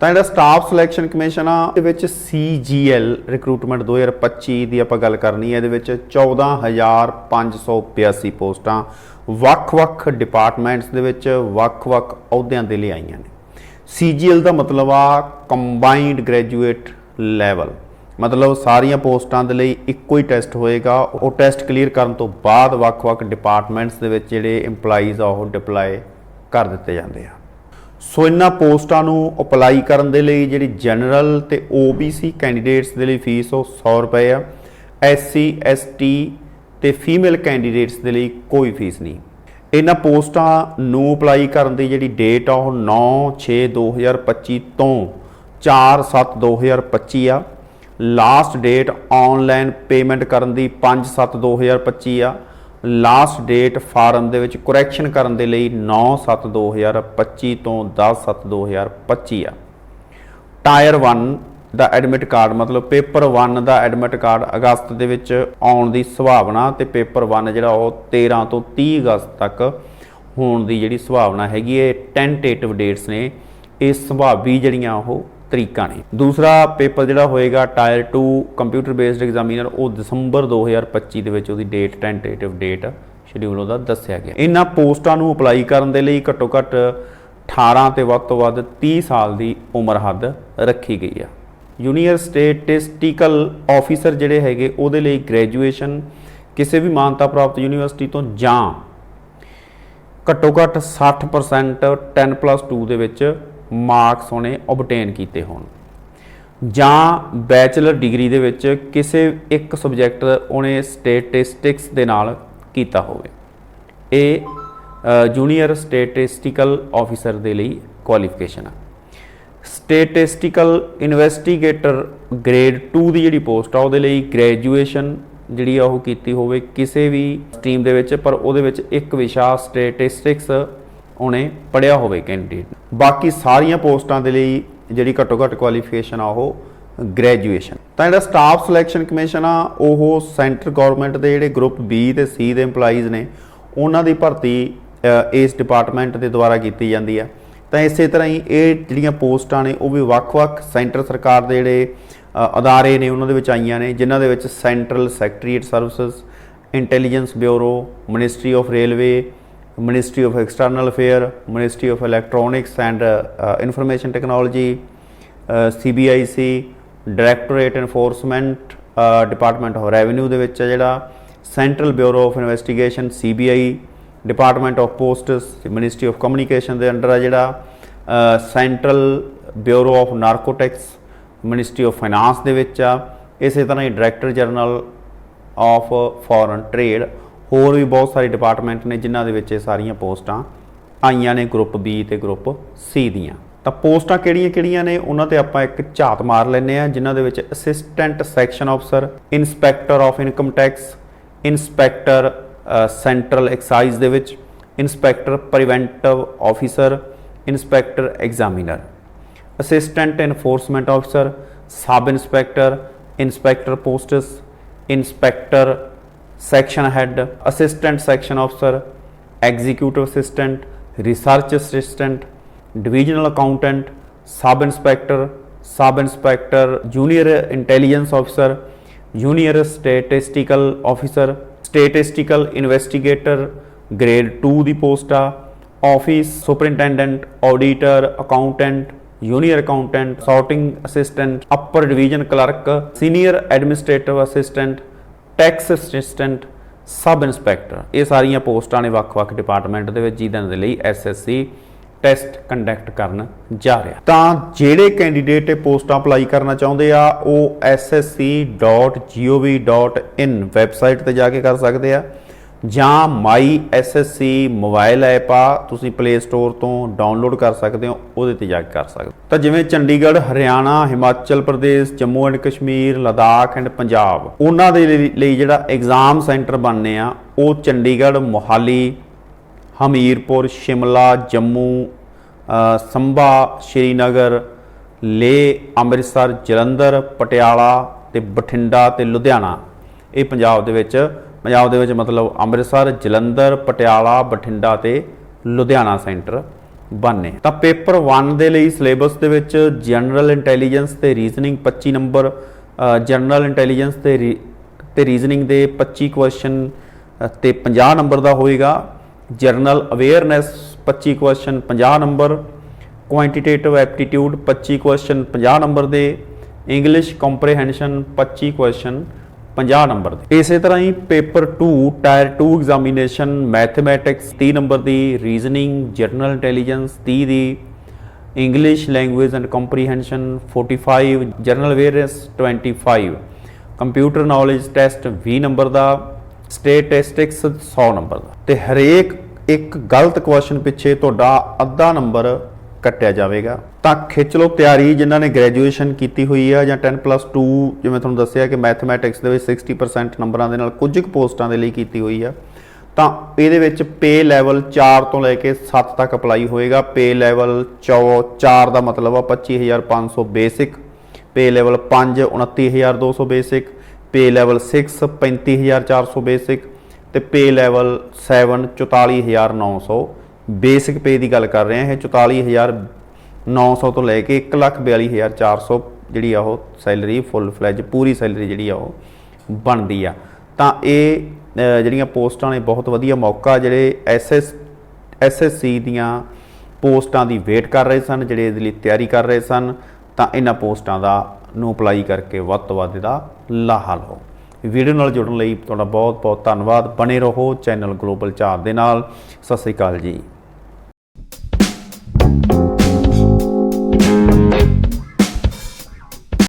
ਤਾਂ ਜਿਹੜਾ staff selection commission ਆ ਦੇ ਵਿੱਚ CGL ਰਿਕਰੂਟਮੈਂਟ 2025 ਦੀ ਆਪਾਂ ਗੱਲ ਕਰਨੀ ਹੈ, ਇਹਦੇ ਵਿੱਚ 14582 ਪੋਸਟਾਂ ਵੱਖ-ਵੱਖ ਡਿਪਾਰਟਮੈਂਟਸ ਦੇ ਵਿੱਚ ਵੱਖ-ਵੱਖ ਅਹੁਦਿਆਂ ਦੇ ਲਈ ਆਈਆਂ ਨੇ। CGL ਦਾ ਮਤਲਬ ਆ ਕੰਬਾਈਨਡ ਗ੍ਰੈਜੂਏਟ ਲੈਵਲ ਮਤਲਬ ਸਾਰੀਆਂ ਪੋਸਟਾਂ ਦੇ ਲਈ ਇੱਕੋ ਹੀ ਟੈਸਟ ਹੋਏਗਾ। ਉਹ ਟੈਸਟ ਕਲੀਅਰ ਕਰਨ ਤੋਂ ਬਾਅਦ ਵੱਖ-ਵੱਖ ਡਿਪਾਰਟਮੈਂਟਸ ਦੇ ਵਿੱਚ ਜਿਹੜੇ EMPLOYEES ਆ, ਉਹ ਡਿਪਲਾਈ ਕਰ ਦਿੱਤੇ ਜਾਂਦੇ ਆ। ਸੋ ਇਹਨਾਂ ਪੋਸਟਾਂ ਨੂੰ ਅਪਲਾਈ ਕਰਨ ਦੇ ਲਈ ਜਿਹੜੀ ਜਨਰਲ ਤੇ OBC ਕੈਂਡੀਡੇਟਸ ਦੇ ਲਈ ਫੀਸ ਉਹ 100 ਰੁਪਏ ਆ। SC ST ਤੇ ਫੀਮੇਲ ਕੈਂਡੀਡੇਟਸ ਦੇ ਲਈ ਕੋਈ ਫੀਸ ਨਹੀਂ। ਇਹਨਾਂ ਪੋਸਟਾਂ ਨੂੰ ਅਪਲਾਈ ਕਰਨ ਦੀ ਜਿਹੜੀ ਡੇਟ ਆ ਉਹ 9/6/2025 ਤੋਂ 4/7/2025 ਆ। ਲਾਸਟ ਡੇਟ ਆਨਲਾਈਨ ਪੇਮੈਂਟ ਕਰਨ ਦੀ 5/7/2025 ਆ। ਲਾਸਟ ਡੇਟ ਫਾਰਮ ਦੇ ਵਿੱਚ ਕਰੈਕਸ਼ਨ ਕਰਨ ਦੇ ਲਈ 9/7/2025 ਤੋਂ 10/7/2025 ਆ। ਟਾਇਰ 1 ਦਾ ਐਡਮਿਟ ਕਾਰਡ ਮਤਲਬ ਪੇਪਰ 1 ਦਾ ਐਡਮਿਟ ਕਾਰਡ ਅਗਸਤ ਦੇ ਵਿੱਚ ਆਉਣ ਦੀ ਸੰਭਾਵਨਾ ਤੇ ਪੇਪਰ 1 ਜਿਹੜਾ ਉਹ 13 ਤੋਂ 30 ਅਗਸਤ ਤੱਕ ਹੋਣ ਦੀ ਜਿਹੜੀ ਸੰਭਾਵਨਾ ਹੈਗੀ ਹੈ ਟੈਂਟੇਟਿਵ ਡੇਟਸ ਨੇ। ਇਹ ਸੰਭਾਵੀ ਜਿਹੜੀਆਂ ਉਹ ਤਰੀਕਾ ਨੇ। ਦੂਸਰਾ ਪੇਪਰ ਜਿਹੜਾ ਹੋਏਗਾ ਟਾਇਰ 2 ਕੰਪਿਊਟਰ ਬੇਸਡ ਐਗਜ਼ਾਮੀਨਰ, ਉਹ ਦਸੰਬਰ 2025 ਦੇ ਵਿੱਚ ਉਹਦੀ ਡੇਟ, ਟੈਂਟੇਟਿਵ ਡੇਟ ਸ਼ਡਿਊਲ ਉਹਦਾ ਦੱਸਿਆ ਗਿਆ। ਇਹਨਾਂ ਪੋਸਟਾਂ ਨੂੰ ਅਪਲਾਈ ਕਰਨ ਦੇ ਲਈ ਘੱਟੋ ਘੱਟ 18 ਤੇ ਵੱਧ ਤੋਂ ਵੱਧ 30 ਸਾਲ ਦੀ ਉਮਰ ਹੱਦ ਰੱਖੀ ਗਈ ਆ। ਜੂਨੀਅਰ ਸਟੇਟਿਸਟੀਕਲ ਆਫੀਸਰ ਜਿਹੜੇ ਹੈਗੇ, ਉਹਦੇ ਲਈ ਗ੍ਰੈਜੂਏਸ਼ਨ ਕਿਸੇ ਵੀ ਮਾਨਤਾ ਪ੍ਰਾਪਤ ਯੂਨੀਵਰਸਿਟੀ ਤੋਂ ਜਾਂ ਘੱਟੋ ਘੱਟ 60% 10+2 ਦੇ ਵਿੱਚ ਮਾਰਕਸ ਉਹਨੇ ਆਬਟੇਨ ਕੀਤੇ ਹੋਣ। ਜਾਂ ਬੈਚਲਰ ਡਿਗਰੀ ਦੇ ਵਿੱਚ ਕਿਸੇ ਇੱਕ ਸਬਜੈਕਟ ਉਹਨੇ ਸਟੈਟਿਸਟਿਕਸ ਦੇ ਨਾਲ ਕੀਤਾ ਹੋਵੇ। ਇਹ ਜੂਨੀਅਰ ਸਟੈਟਿਸਟੀਕਲ ਆਫੀਸਰ ਦੇ ਲਈ ਕੁਆਲੀਫਿਕੇਸ਼ਨ ਆ। ਸਟੈਟਿਸਟੀਕਲ ਇਨਵੈਸਟੀਗੇਟਰ ਗ੍ਰੇਡ 2 ਦੀ ਜਿਹੜੀ ਪੋਸਟ ਆ, ਉਹਦੇ ਲਈ ਗ੍ਰੈਜੂਏਸ਼ਨ ਜਿਹੜੀ ਆ ਉਹ ਕੀਤੀ ਹੋਵੇ ਕਿਸੇ ਵੀ ਸਟਰੀਮ ਦੇ ਵਿੱਚ, ਪਰ ਉਹਦੇ ਵਿੱਚ ਇੱਕ ਵਿਸ਼ਾ ਸਟੈਟਿਸਟਿਕਸ ਉਹਨੇ ਪੜਿਆ ਹੋਵੇ ਕੈਂਡੀਡੇਟ ਬਾਕੀ ਸਾਰੀਆਂ ਪੋਸਟਾਂ ਦੇ ਲਈ ਜਿਹੜੀ ਘੱਟੋ ਘੱਟ ਕੁਆਲੀਫਿਕੇਸ਼ਨ ਆ ਉਹ ਗ੍ਰੈਜੂਏਸ਼ਨ ਤਾਂ ਜਿਹੜਾ ਸਟਾਫ ਸਿਲੈਕਸ਼ਨ ਕਮਿਸ਼ਨ ਆ, ਉਹ ਸੈਂਟਰ ਗਵਰਨਮੈਂਟ ਦੇ ਜਿਹੜੇ ਗਰੁੱਪ ਬੀ ਤੇ ਸੀ ਦੇ EMPLOYEES ਨੇ, ਉਹਨਾਂ ਦੀ ਭਰਤੀ ਇਸ ਡਿਪਾਰਟਮੈਂਟ ਦੇ ਦੁਆਰਾ ਕੀਤੀ ਜਾਂਦੀ ਆ। ਤਾਂ ਇਸੇ ਤਰ੍ਹਾਂ ਹੀ ਇਹ ਜਿਹੜੀਆਂ ਪੋਸਟਾਂ ਨੇ, ਉਹ ਵੀ ਵੱਖ-ਵੱਖ ਸੈਂਟਰ ਸਰਕਾਰ ਦੇ ਜਿਹੜੇ ਅਦਾਰੇ ਨੇ, ਉਹਨਾਂ ਦੇ ਵਿੱਚ ਆਈਆਂ ਨੇ, ਜਿਨ੍ਹਾਂ ਦੇ ਵਿੱਚ central secretariat services intelligence bureau ministry of railway ministry of external affair ministry of electronics and information technology CBIC directorate enforcement department of revenue ਦੇ ਵਿੱਚ ਆ ਜਿਹੜਾ central bureau of investigation CBI department of posts ministry of communication ਦੇ under ਆ ਜਿਹੜਾ central bureau of narcotics ministry of finance ਦੇ ਵਿੱਚ ਆ। ਇਸੇ ਤਰ੍ਹਾਂ ਹੀ director general of foreign trade ਹੋਰ ਵੀ ਬਹੁਤ ਸਾਰੇ ਡਿਪਾਰਟਮੈਂਟ ਨੇ ਜਿਨ੍ਹਾਂ ਦੇ ਵਿੱਚ ਇਹ ਸਾਰੀਆਂ ਪੋਸਟਾਂ ਆਈਆਂ ਨੇ ਗਰੁੱਪ B ਤੇ ਗਰੁੱਪ C ਦੀਆਂ। ਤਾਂ ਪੋਸਟਾਂ ਕਿਹੜੀਆਂ-ਕਿਹੜੀਆਂ ਨੇ? ਉਹਨਾਂ ਤੇ ਆਪਾਂ ਇੱਕ ਝਾਤ ਮਾਰ ਲੈਂਦੇ ਆ ਜਿਨ੍ਹਾਂ ਦੇ ਵਿੱਚ assistant section officer inspector of income tax inspector central excise ਦੇ ਵਿੱਚ inspector preventive officer inspector examiner assistant enforcement officer sub inspector inspector posts inspector section head assistant section officer executive assistant research assistant divisional accountant sub inspector sub inspector junior intelligence officer junior statistical officer statistical investigator grade 2 ਦੀ post ਆ office superintendent auditor accountant junior accountant sorting assistant upper division clerk senior administrative assistant tax assistant sub inspector. ਇਹ ਸਾਰੀਆਂ ਪੋਸਟਾਂ ਨੇ ਵੱਖ-ਵੱਖ department ਦੇ ਵਿੱਚ ਜਿਹਨਾਂ ਦੇ ਲਈ ਐਸਐਸਸੀ ਟੈਸਟ ਕੰਡਕਟ ਕਰਨ ਜਾ ਰਿਹਾ। ਤਾਂ ਜਿਹੜੇ ਕੈਂਡੀਡੇਟ ਇਹ ਪੋਸਟਾਂ ਅਪਲਾਈ ਕਰਨਾ ਚਾਹੁੰਦੇ ਆ, ਉਹ ssc.gov.in ਵੈਬਸਾਈਟ ਤੇ ਜਾ ਕੇ ਕਰ ਸਕਦੇ ਆ। ਜਾਂ ਮਾਈ ਐਸਐਸਸੀ ਮੋਬਾਈਲ ਐਪ ਆ, ਤੁਸੀਂ ਪਲੇ ਸਟੋਰ ਤੋਂ ਡਾਊਨਲੋਡ ਕਰ ਸਕਦੇ ਹੋ, ਉਹਦੇ ਤੇ ਜਾ ਕੇ ਕਰ ਸਕਦੇ ਹੋ। ਤਾਂ ਜਿਵੇਂ ਚੰਡੀਗੜ੍ਹ, ਹਰਿਆਣਾ, ਹਿਮਾਚਲ ਪ੍ਰਦੇਸ਼, ਜੰਮੂ ਐਂਡ ਕਸ਼ਮੀਰ, ਲਦਾਖ ਐਂਡ ਪੰਜਾਬ, ਉਹਨਾਂ ਦੇ ਲਈ ਜਿਹੜਾ ਐਗਜ਼ਾਮ ਸੈਂਟਰ ਬਣਨੇ ਆ, ਉਹ ਚੰਡੀਗੜ੍ਹ, ਮੋਹਾਲੀ, ਹਮੀਰਪੁਰ, ਸ਼ਿਮਲਾ, ਜੰਮੂ ਸੰਭਾ, ਸ਼੍ਰੀਨਗਰ ਲੇ ਅੰਮ੍ਰਿਤਸਰ, ਜਲੰਧਰ, ਪਟਿਆਲਾ ਤੇ ਬਠਿੰਡਾ ਤੇ ਲੁਧਿਆਣਾ। ਇਹ ਪੰਜਾਬ ਦੇ ਵਿੱਚ ਪੰਜਾਬ ਦੇ ਵਿੱਚ ਮਤਲਬ ਅੰਮ੍ਰਿਤਸਰ, ਜਲੰਧਰ, ਪਟਿਆਲਾ, ਬਠਿੰਡਾ ਤੇ ਲੁਧਿਆਣਾ ਸੈਂਟਰ ਬਣਨੇ। ਤਾਂ ਪੇਪਰ 1 ਦੇ ਲਈ ਸਿਲੇਬਸ ਦੇ ਵਿੱਚ ਜਨਰਲ ਇੰਟੈਲੀਜੈਂਸ ਤੇ ਰੀਜ਼ਨਿੰਗ 25 ਨੰਬਰ ਜਨਰਲ ਇੰਟੈਲੀਜੈਂਸ ਤੇ ਰੀ- ਤੇ ਰੀਜ਼ਨਿੰਗ ਦੇ 25 ਕੁਐਸਚਨ ਤੇ 50 ਨੰਬਰ ਦਾ ਹੋਏਗਾ। General awareness 25 question 50 number. Quantitative aptitude 25 question 50 number ਦੇ। ਇੰਗਲਿਸ਼ ਕੰਪਰੀਹੈਂਸ਼ਨ 25 ਕੁਐਸਚਨ 50 ਨੰਬਰ ਦੇ। ਇਸੇ ਤਰ੍ਹਾਂ ਹੀ paper 2 tier 2 examination mathematics 30 number the reasoning general intelligence 30 the English language and comprehension 45 general awareness 25 computer knowledge test 20 number the statistics 100 number ਦਾ। ਤੇ ਹਰੇਕ ਇੱਕ ਗਲਤ question ਪਿੱਛੇ ਤੁਹਾਡਾ ਅੱਧਾ ਨੰਬਰ ਕੱਟਿਆ ਜਾਵੇਗਾ। ਤਾਂ ਖਿੱਚ ਲਓ ਤਿਆਰੀ ਜਿਨ੍ਹਾਂ ਨੇ ਗ੍ਰੈਜੂਏਸ਼ਨ ਕੀਤੀ ਹੋਈ ਆ ਜਾਂ 10+2 ਜਿਵੇਂ ਤੁਹਾਨੂੰ ਦੱਸਿਆ ਕਿ ਮੈਥਮੈਟਿਕਸ ਦੇ ਵਿੱਚ 60% ਨੰਬਰਾਂ ਦੇ ਨਾਲ ਕੁਝ ਕੁ ਪੋਸਟਾਂ ਦੇ ਲਈ ਕੀਤੀ ਹੋਈ ਆ। ਤਾਂ ਇਹਦੇ ਵਿੱਚ ਪੇ ਲੈਵਲ 4 ਤੋਂ ਲੈ ਕੇ 7 ਤੱਕ ਅਪਲਾਈ ਹੋਏਗਾ। ਪੇ ਲੈਵਲ 4 ਦਾ ਮਤਲਬ ਆ 25500 basic pay level 5 29200 basic pay level 6 35400 basic ਤੇ ਪੇ ਲੈਵਲ 7 44900 ਬੇਸਿਕ ਪੇ ਦੀ ਗੱਲ ਕਰ ਰਹੇ ਹਾਂ, ਇਹ 44900 ਤੋਂ ਲੈ ਕੇ 142400 ਜਿਹੜੀ ਆ ਉਹ ਸੈਲਰੀ, ਫੁੱਲ ਫਲੈਜ, ਪੂਰੀ ਸੈਲਰੀ ਜਿਹੜੀ ਆ ਉਹ ਬਣਦੀ ਆ। ਤਾਂ ਇਹ ਜਿਹੜੀਆਂ ਪੋਸਟਾਂ ਨੇ, ਬਹੁਤ ਵਧੀਆ ਮੌਕਾ, ਜਿਹੜੇ ਐਸਐਸ ਐਸਐਸਸੀ ਦੀਆਂ ਪੋਸਟਾਂ ਦੀ ਵੇਟ ਕਰ ਰਹੇ ਸਨ, ਜਿਹੜੇ ਇਹਦੇ ਲਈ ਤਿਆਰੀ ਕਰ ਰਹੇ ਸਨ, ਤਾਂ ਇਹਨਾਂ ਪੋਸਟਾਂ ਦਾ, ਨੂੰ ਅਪਲਾਈ ਕਰਕੇ ਵੱਧ ਤੋਂ ਵੱਧ ਇਹਦਾ ਲਾਹਾ ਲਓ। ਵੀਡੀਓ ਨਾਲ ਜੁੜਨ ਲਈ ਤੁਹਾਡਾ ਬਹੁਤ ਬਹੁਤ ਧੰਨਵਾਦ। ਬਣੇ ਰਹੋ ਚੈਨਲ ਗਲੋਬਲ ਝਾੜ ਦੇ ਨਾਲ। ਸਤਿ ਸ੍ਰੀ ਅਕਾਲ ਜੀ।